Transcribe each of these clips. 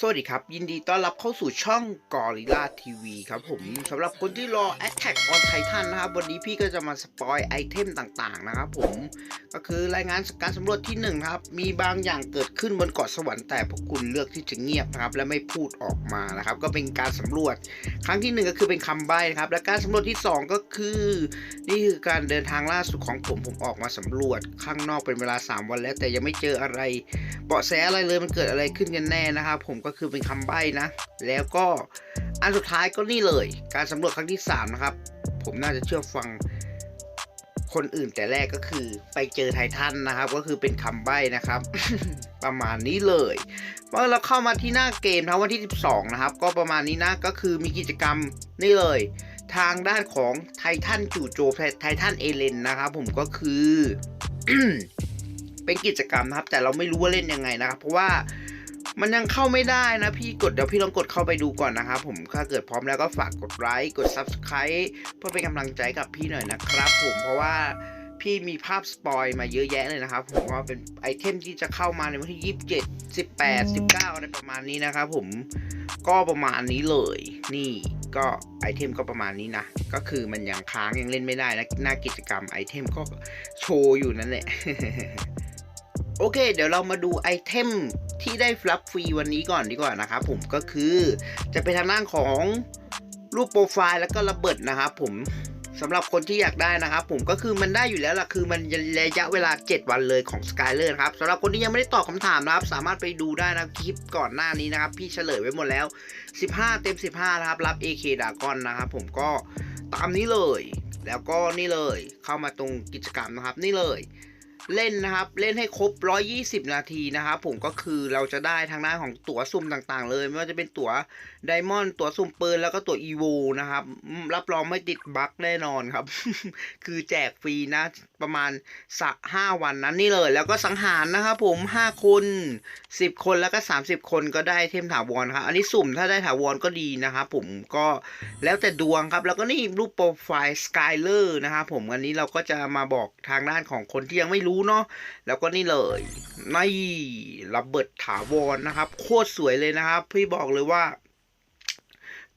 สวัสดีครับ ยินดีต้อนรับเข้าสู่ช่อง Gorilla TV ครับผมสำหรับคนที่รอ Attack on Titan นะครับ วันนี้พี่ก็จะมาสปอยไอเทมต่างๆนะครับผมก็คือรายงานการสำรวจที่1นครับ มีบางอย่างเกิดขึ้นบนเกาะสวรรค์แต่พวกคุณเลือกที่จะเงียบนะครับ และไม่พูดออกมานะครับ ก็เป็นการสำรวจครั้งที่ 1 ก็คือเป็นคำใบ้นะครับ และการสำรวจที่ 2 ก็คือ นี่คือการเดินทางล่าสุดของผมผมออกมาสำรวจข้างนอกเป็นเวลา 3 วันแล้ว แต่ยังไม่เจออะไรเบาะแสอะไรเลยมันเกิดอะไรขึ้นกันแน่นะครับผมก็็คือเป็นคำใบ้นะ แล้วก็อันสุดท้ายก็นี่เลย การสำรวจครั้งที่ 3 นะครับ ผมน่าจะเชื่อฟังคนอื่นแต่แรกก็คือไปเจอไททันนะครับ ก็คือเป็นคำใบ้นะครับ ประมาณนี้เลยเมื่อเราเข้ามาที่หน้าเกมนะวันที่ 12 นะครับ ก็ประมาณนี้นะก็คือมีกิจกรรมนี่เลย ทางด้านของไททันจู่โจมไททันเอเลนนะครับผมก็คือ เป็นกิจกรรมนะครับ แต่เราไม่รู้ว่าเล่นยังไงนะครับ เพราะว่า มันยังเข้าไม่ได้นะพี่กดเดี๋ยวพี่ลองกดเข้าไปดูก่อนนะครับผมถ้าเกิดพร้อมแล้วก็ฝากกดไลค์กด Subscribe เพื่อเป็นกำลังใจกับพี่หน่อยนะครับผมเพราะว่าพี่มีภาพสปอยมาเยอะแยะเลยนะครับผมว่าเป็นไอเทมที่จะเข้ามาในวันที่ 27 18 19อะไรประมาณนี้นะครับผมก็ประมาณนี้เลย นี่ก็ไอเทมก็ประมาณนี้นะ ก็คือมันยังค้างยังเล่นไม่ได้นะหน้ากิจกรรมไอเทมก็โชว์อยู่นั่นแหละโอเค เดี๋ยวเรามาดูไอเทม ที่ได้ฟลับฟรีวันนี้ก่อนดีกว่านะครับผมก็คือจะเป็นทางด้านของรูปโปรไฟล์แล้วก็ระเบิดนะครับผมสำหรับคนที่อยากได้นะครับผมก็คือมันได้อยู่แล้วล่ะคือมันระยะเวลา 7 วันเลยของ Skyler ครับสำหรับคนที่ยังไม่ได้ตอบคำถามนะครับ สามารถไปดูได้นะคลิปก่อนหน้านี้นะครับ พี่เฉลยไว้หมดแล้ว 15 เต็ม 15 นะครับ รับ AK ดากอนนะครับผมก็ตามนี้เลย แล้วก็นี่เลยเข้ามาตรงกิจกรรมนะครับ นี่เลย เล่นนะครับ เล่นให้ครบ 120 นาทีนะครับผมก็คือเราจะได้ทางด้านของตั๋วสุ่มต่างๆ เลย ไม่ว่าจะเป็นตั๋วไดมอนด์ตั๋วสุ่มปืนแล้วก็ตั๋วอีโวนะครับ รับรองไม่ติดบั๊กแน่นอนครับ คือแจกฟรีนะ ประมาณสักห้าวันนั้นนี่เลย แล้วก็สังหารนะครับผม 5 คน 10 คนแล้วก็ 30 คนก็ได้เทมถาวรครับ อันนี้สุ่มถ้าได้ถาวรก็ดีนะครับผมก็แล้วแต่ดวงครับ แล้วก็นี่รูปโปรไฟล์สกายเลอร์นะครับผมอันนี้เราก็จะมาบอกทางด้านของคนที่ยังไม่รู้รู้เนาะแล้วก็นี่เลยในระเบิดถาวรนะครับ โคตรสวยเลยนะครับ พี่บอกเลยว่า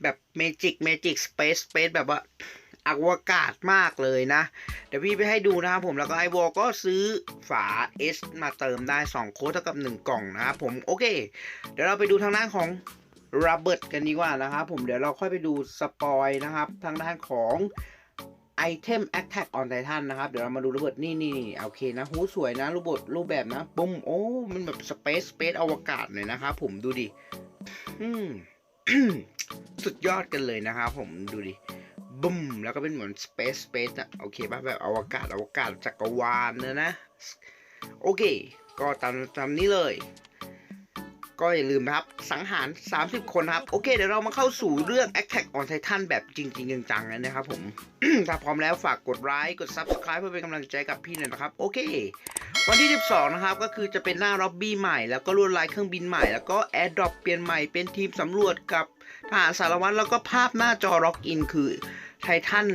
แบบเมจิกเมจิกสเปซสเปซแบบว่าอวกาศมากเลยนะ เดี๋ยวพี่ไปให้ดูนะครับผมแล้วก็ไอวอลก็ซื้อฝา S มาเติมได้ 2 โค้ดเท่ากับ 1 กล่องนะครับผมโอเค เดี๋ยวเราไปดูทางด้านของระเบิดกันดีกว่านะครับผมเดี๋ยวเราค่อยไปดูสปอยนะครับ ทางด้านของ ไอเทม Attack on Titan นะครับ เดี๋ยวเรามาดูระเบิดนี่นี่โอเคนะหูสวยนะรูปบทรูปแบบนะปุ้มโอ้ มันแบบสเปซสเปซอวกาศหน่อยนะครับผมดูดิสุดยอดกันเลยนะครับผมดูดิบึ้มแล้วก็เป็นเหมือน Space Space อะโอเคป่ะแบบอวกาศอวกาศจักรวาลเนยนะ โอเค ก็ตามตามนี้เลย ก็อย่าลืมนะครับ สังหาร 30 คนครับ โอเค เดี๋ยวเรามาเข้าสู่เรื่อง Attack on Titan แบบจริงๆจังๆเลยนะครับผม ถ้าพร้อมแล้วฝากกดไลค์กด Subscribe เพื่อเป็นกำลังใจกับพี่หน่อยนะครับ โอเค วันที่ 12 นะครับ ก็คือจะเป็นหน้าล็อบบี้ใหม่ แล้วก็ลวดลายเครื่องบินใหม่ แล้วก็แอร์ดรอปเปลี่ยนใหม่เป็นทีมสำรวจกับทหารสารวัตรแล้วก็ภาพหน้าจอล็อกอินคือไททัน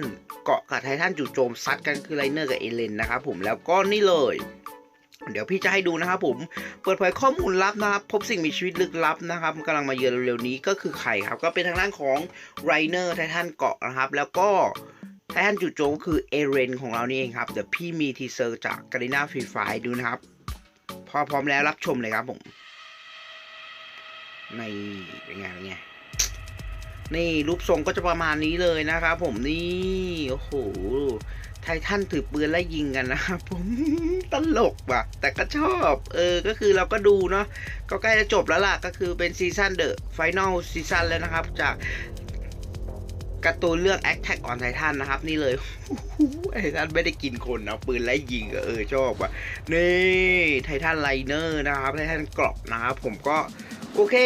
เกาะกับไททันจู่โจมซัดกันคือไลเนอร์กับเอเลนนะครับผมแล้วก็นี่เลย เดี๋ยวพี่จะให้ดูนะครับผม เปิดเผยข้อมูลลับนะครับ พบสิ่งมีชีวิตลึกลับนะครับกำลังมาเยือนเร็วๆนี้ก็คือใครครับ ก็เป็นทางด้านของไรเนอร์ไททันเกาะนะครับ แล้วก็ไททันจู่โจมก็คือ เอเรนของเรานี่เองครับ เดี๋ยวพี่มีทีเซอร์จากการีนาฟรีไฟดูนะครับ พอพร้อมแล้วรับชมเลยครับผม ในเป็นไงเป็นไงนี่รูปทรงก็จะประมาณนี้เลยนะครับผมนี่ โอ้โห ไททันถือปืนไล่ยิงกันนะครับผมตลกว่ะ แต่ก็ชอบ เออ ก็คือเราก็ดูเนาะก็ใกล้จะจบแล้วล่ะ ก็คือเป็นซีซั่นเดอะไฟนอลซีซั่นแล้วนะครับ จากการ์ตูนเรื่อง Attack on Titan นะครับ นี่เลยไททันไม่ได้กินคนนะปืนไล่ยิงเออชอบว่ะนี่ไททันไลเนอร์นะครับไททันกรอบนะครับผมก็โอเค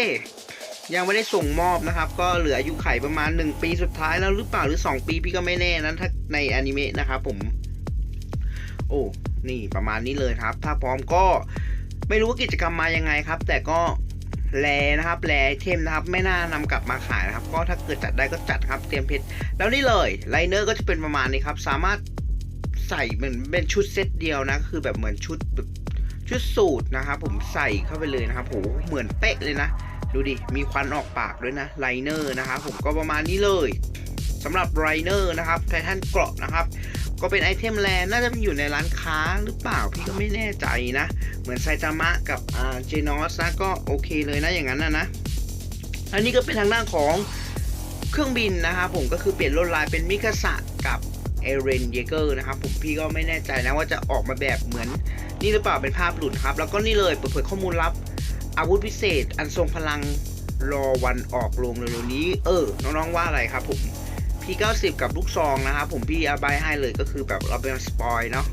ยังไม่ได้ส่งมอบนะครับ ก็เหลืออายุไขประมาณ 1 ปีสุดท้ายแล้วหรือเปล่าหรือ 2 ปีพี่ก็ไม่แน่นั้นถ้าในอนิเมะนะครับผม โอ้นี่ประมาณนี้เลยครับ ถ้าพร้อมก็ไม่รู้ว่ากิจกรรมมายังไงครับ แต่ก็แลนะครับแลเทมนะครับ ไม่น่านำกลับมาขายนะครับ ก็ถ้าเกิดจัดได้ก็จัดครับเตรียมเพชรแล้วนี่เลยไลเนอร์ก็จะเป็นประมาณนี้ครับ สามารถใส่เหมือนเป็นชุดเซตเดียวนะ คือแบบเหมือนชุดแบบชุดสูทนะครับผมใส่เข้าไปเลยนะครับโหเหมือนเป๊ะเลยนะ ดูดิ มีควันออกปากด้วยนะไลเนอร์นะครับผมก็ประมาณนี้เลยสำหรับไรเนอร์นะครับไททันเกราะนะครับ ก็เป็นไอเทมแลนน่าจะเป็นอยู่ในร้านค้าหรือเปล่าพี่ก็ไม่แน่ใจนะ เหมือนไซตามะกับอ่าเจนอสนะก็โอเคเลยนะอย่างนั้นนะนะ อันนี้ก็เป็นทางด้านของเครื่องบินนะครับผมก็คือเปลี่ยนลวดลายเป็นมิคาสะกับเอเรนเยเกอร์นะครับผมพี่ก็ไม่แน่ใจนะว่าจะออกมาแบบเหมือนนี่หรือเปล่าเป็นภาพหลุดครับ แล้วก็นี่เลยเปิดเผยข้อมูลลับ อาวุธพิเศษ อันทรงพลังรอวันออกโรงเร็วๆนี้ เออ น้องๆว่าอะไรครับผม P90 กับลูกซองนะครับผมพี่อาบายให้เลยก็คือแบบเราเป็นสปอยเนาะ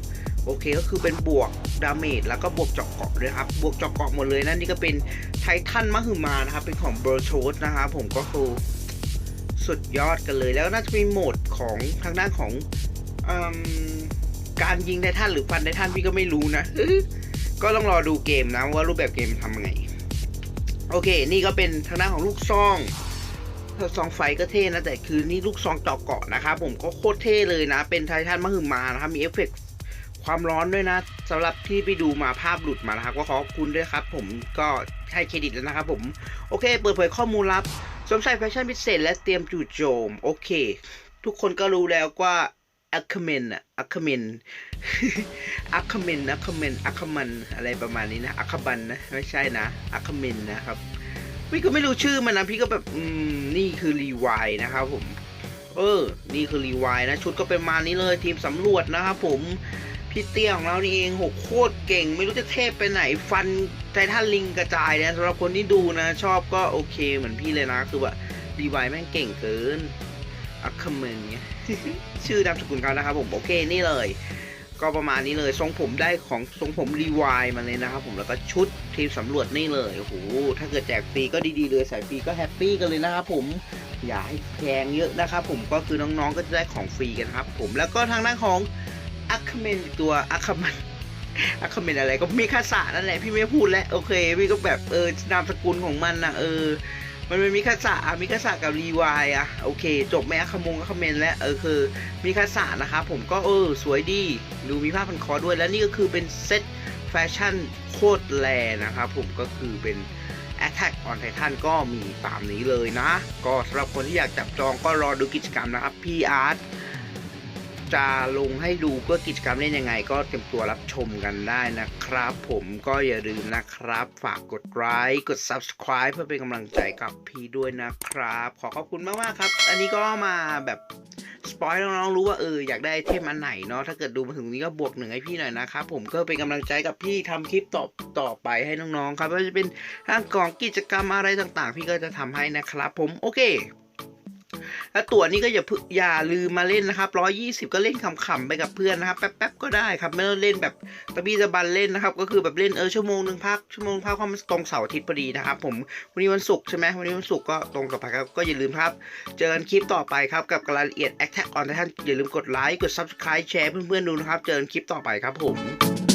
โอเคก็คือเป็นบวกดาเมจแล้วก็บวกเจาะเกาะด้วยครับบวกเจาะเกาะหมดเลยนะนี่ก็เป็นไททันมหึมานะครับเป็นของเบอร์โชสนะครับผมก็คือสุดยอดกันเลย แล้วน่าจะมีโหมดของทางด้านของอการยิงไททันหรือฟันไททันพี่ก็ไม่รู้นะก็ต้องรอดูเกมนะว่ารูปแบบเกมทำยังไง โอเค นี่ก็เป็นทางด้านของลูกซองซองไฟก็เท่นะ แต่คือนี่ลูกซองเจาะเกาะนะครับผมก็โคตรเท่เลยนะ เป็นไททันมหึมานะครับ มีเอฟเฟกต์ความร้อนด้วยนะสำหรับที่ไปดูมาภาพหลุดมานะครับก็ขอบคุณด้วยครับ ผมก็ให้เครดิตแล้วนะครับผม โอเค เปิดเผยข้อมูลลับสวมใส่แฟชั่นพิเศษและเตรียมจู่โจม โอเค ทุกคนก็รู้แล้วว่า อัคเมนอะอัคเมนอัคเมนอัคเมนอัคมันอะไรประมาณนี้นะอัคบันนะไม่ใช่นะอัคเมนนะครับพี่ก็ไม่รู้ชื่อมันนะพี่ก็แบบอืมนี่คือรีวายนะครับผม เออ นี่คือรีวายนะ ชุดก็เป็นมานี้เลยทีมสำรวจนะครับผมพี่เตี้ยของเรานี่เองโหโคตรเก่ง ไม่รู้จะเทพไปไหนฟันไททันลิงกระจายนะสำหรับคนที่ดูนะ ชอบก็โอเคเหมือนพี่เลยนะ คือว่ารีวายแม่งเก่งเกิน อัคคเมนเนี่ยชื่อนามสกุลเขานะครับผมโอเคนี่เลย ก็ประมาณนี้เลยทรงผมได้ของทรงผมรีวายมาเลยนะครับผมแล้วก็ชุดทีมสำรวจนี่เลยโอ้โหถ้าเกิดแจกฟรีก็ดีๆเลยใสายฟรีก็แฮปปี้กันเลยนะครับผมอย่าให้แพงเยอะนะครับผมก็คือน้องๆก็จะได้ของฟรีกันครับผมแล้วก็ทางด้านของอัคคเมนตัวอัคคมันอัคคเมนอะไรก็มีคาสะนั่นแหละพี่ไม่พูดแล้วโอเค พี่ก็แบบเออนามสกุลของมันนะเออ มันเป็นมิคาสะอะมิคาสะกับรีวายอะโอเค จบแม้ขมงก็คอมเมนต์แล้วเออคือมิคาสะนะครับผมก็เออสวยดี ดูมีผ้าพันคอด้วยแล้วนี่ก็คือเป็นเซ็ตแฟชั่นโคตรแลนะครับผมก็คือเป็น Attack on Titan ก็มีตามนี้เลยนะ ก็สำหรับคนที่อยากจับจองก็รอดูกิจกรรมนะครับพี่อาร์ต จะลงให้ดูว่ากิจกรรมเล่นยังไง ก็เตรียมตัวรับชมกันได้นะครับ ผมก็อย่าลืมนะครับ ฝากกดไลค์กด subscribe เพื่อเป็นกำลังใจกับพี่ด้วยนะครับ ขอขอบคุณมากๆครับ อันนี้ก็มาแบบสปอยน้องๆรู้ว่าเอออยากได้เทมอันไหนเนาะถ้าเกิดดูมาถึงนี้ก็บวกหนึ่งให้พี่หน่อยนะครับผมก็เป็นกำลังใจกับพี่ทำคลิปต่อต่อไปให้น้องๆครับไม่ว่าจะเป็นทางกล่องกิจกรรมอะไรต่างๆ พี่ก็จะทำให้นะครับ ผมโอเค แล้วตัวนี้ก็อย่าเพิ่งอย่าลืมมาเล่นนะครับ 120 ก็เล่นขำๆไปกับเพื่อนนะครับ แป๊บๆก็ได้ครับ ไม่ต้องเล่นแบบตะบี้ตะบันเล่นนะครับ ก็คือแบบเล่นเออชั่วโมงหนึ่งพักชั่วโมงพักเพราะมันตรงเสาร์อาทิตย์พอดีนะครับ ผมวันนี้วันศุกร์ใช่ไหมวันนี้วันศุกร์ก็ตรงกับไปครับก็อย่าลืมครับ เจอกันคลิปต่อไปครับกับรายละเอียด Attack on Titan อย่าลืมกดไลค์กด Subscribe แชร์เพื่อนๆดูนะครับ เจอกันคลิปต่อไปครับผม